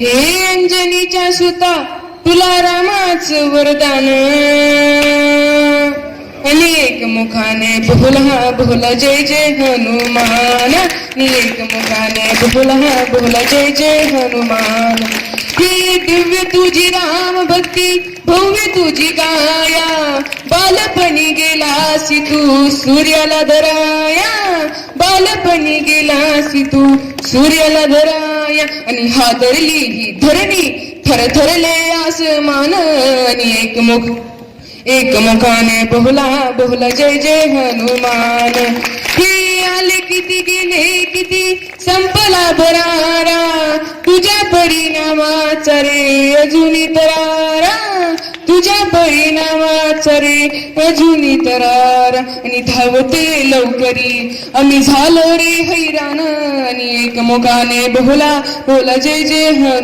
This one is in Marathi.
हे अंजनीच्या सुता तुला रामाच वरदान. अनेक मुखाने बोला बोला जय जय हनुमान. अनेक मुखाने बोला बोला जय जय हनुमान. ही दिव्य तुझी राम भक्ती भव्य तुझी गाया. बालपणी गेलासी तू सूर्याला धराया. बालपणी गेलासी तू सूर्याला धराया. आणि हादरली ही धरणी थरथरले आसमान आणि एकमुख एकमुखाने बहुला बहुला जय जय हनुमान. हे आले किती गेले किती संपला भरारा. तुझ्या परिणामाचा रे अजून तरा तुझ्या परिणामाचा रे अजूनी तरार आणि धावते लवकरी. आम्ही झालो रे हैराण आणि एक मुखाने बोला बोला जय जय हनुमान.